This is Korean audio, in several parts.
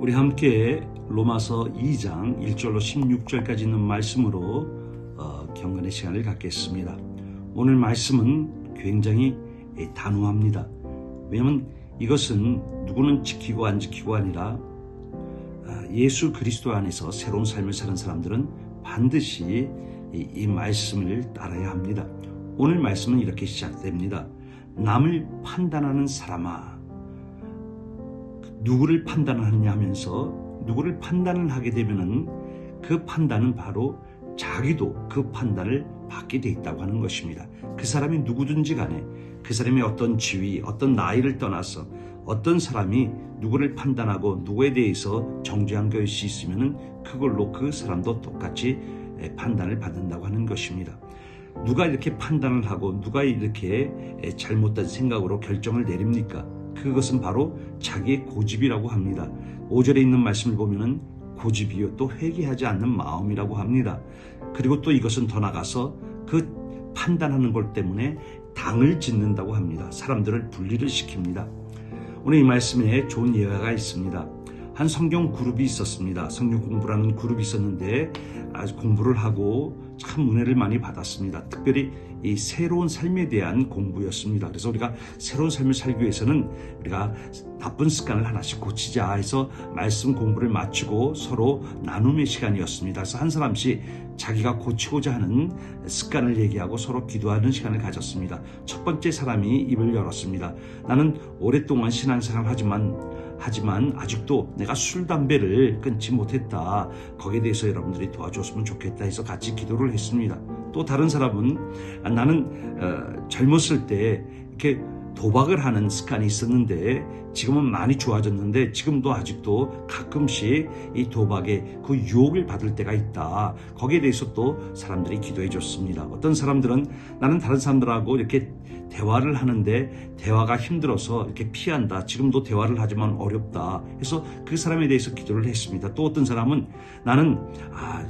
우리 함께 로마서 2장 1절로 16절까지 있는 말씀으로 어, 경건의 시간을 갖겠습니다. 오늘 말씀은 굉장히 단호합니다. 왜냐하면 이것은 누구는 지키고 안 지키고 아니라 아, 예수 그리스도 안에서 새로운 삶을 사는 사람들은 반드시 이, 이 말씀을 따라야 합니다. 오늘 말씀은 이렇게 시작됩니다. 남을 판단하는 사람아, 누구를 판단하느냐 하면서 누구를 판단을 하게 되면은 그 판단은 바로 자기도 그 판단을 받게 돼 있다고 하는 것입니다. 그 사람이 누구든지 간에 그 사람의 어떤 지위, 어떤 나이를 떠나서 어떤 사람이 누구를 판단하고 누구에 대해서 정죄한 것이 있으면은 그걸로 그 사람도 똑같이 판단을 받는다고 하는 것입니다. 누가 이렇게 판단을 하고 누가 이렇게 잘못된 생각으로 결정을 내립니까? 그것은 바로 자기의 고집이라고 합니다. 5절에 있는 말씀을 보면은 고집이요 또 회개하지 않는 마음이라고 합니다. 그리고 또 이것은 더 나가서 그 판단하는 것 때문에 당을 짓는다고 합니다. 사람들을 분리를 시킵니다. 오늘 이 말씀에 좋은 예화가 있습니다. 한 성경 그룹이 있었습니다. 성경 공부라는 그룹이 있었는데 아주 공부를 하고 참 은혜를 많이 받았습니다. 특별히 이 새로운 삶에 대한 공부였습니다. 그래서 우리가 새로운 삶을 살기 위해서는 우리가 나쁜 습관을 하나씩 고치자 해서 말씀 공부를 마치고 서로 나눔의 시간이었습니다. 그래서 한 사람씩 자기가 고치고자 하는 습관을 얘기하고 서로 기도하는 시간을 가졌습니다. 첫 번째 사람이 입을 열었습니다. 나는 오랫동안 신앙생활 하지만 하지만 아직도 내가 술, 담배를 끊지 못했다. 거기에 대해서 여러분들이 도와줬으면 좋겠다 해서 같이 기도를 했습니다. 또 다른 사람은 나는 어, 젊었을 때 이렇게 도박을 하는 습관이 있었는데 지금은 많이 좋아졌는데 지금도 아직도 가끔씩 이 도박에 그 유혹을 받을 때가 있다. 거기에 대해서 또 사람들이 기도해 줬습니다. 어떤 사람들은 나는 다른 사람들하고 이렇게 대화를 하는데 대화가 힘들어서 이렇게 피한다. 지금도 대화를 하지만 어렵다. 해서 그 사람에 대해서 기도를 했습니다. 또 어떤 사람은 나는 아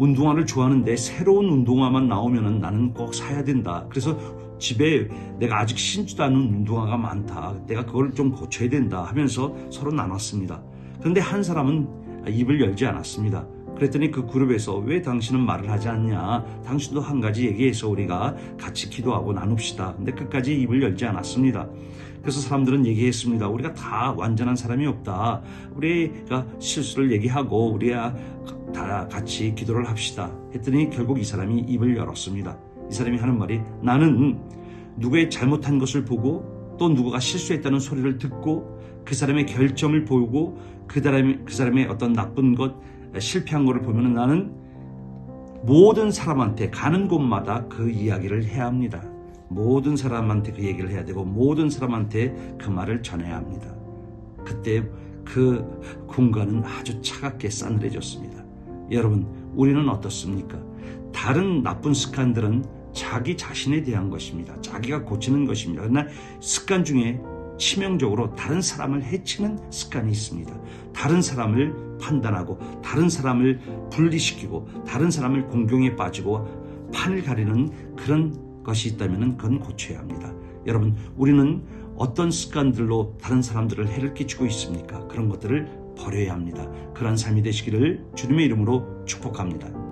운동화를 좋아하는데 새로운 운동화만 나오면은 나는 꼭 사야 된다. 그래서 집에 내가 아직 신지도 않은 운동화가 많다. 내가 그걸 좀 고쳐야 된다 하면서 서로 나눴습니다. 그런데 한 사람은 입을 열지 않았습니다. 그랬더니 그 그룹에서 왜 당신은 말을 하지 않냐? 당신도 한 가지 얘기해서 우리가 같이 기도하고 나눕시다. 근데 끝까지 입을 열지 않았습니다. 그래서 사람들은 얘기했습니다. 우리가 다 완전한 사람이 없다. 우리가 실수를 얘기하고 우리가 다 같이 기도를 합시다. 했더니 결국 이 사람이 입을 열었습니다. 이 사람이 하는 말이 나는 누구의 잘못한 것을 보고 또 누구가 실수했다는 소리를 듣고 그 사람의 결점을 보고 그 사람의, 그 사람의 어떤 나쁜 것, 실패한 것을 보면 나는 모든 사람한테 가는 곳마다 그 이야기를 해야 합니다. 모든 사람한테 그 얘기를 해야 되고 모든 사람한테 그 말을 전해야 합니다. 그때 그 공간은 아주 차갑게 싸늘해졌습니다. 여러분, 우리는 어떻습니까? 다른 나쁜 습관들은 자기 자신에 대한 것입니다. 자기가 고치는 것입니다. 그러나 습관 중에 치명적으로 다른 사람을 해치는 습관이 있습니다. 다른 사람을 판단하고 다른 사람을 분리시키고 다른 사람을 공경에 빠지고 판을 가리는 그런 것이 있다면 그건 고쳐야 합니다. 여러분, 우리는 어떤 습관들로 다른 사람들을 해를 끼치고 있습니까? 그런 것들을 버려야 합니다. 그런 삶이 되시기를 주님의 이름으로 축복합니다.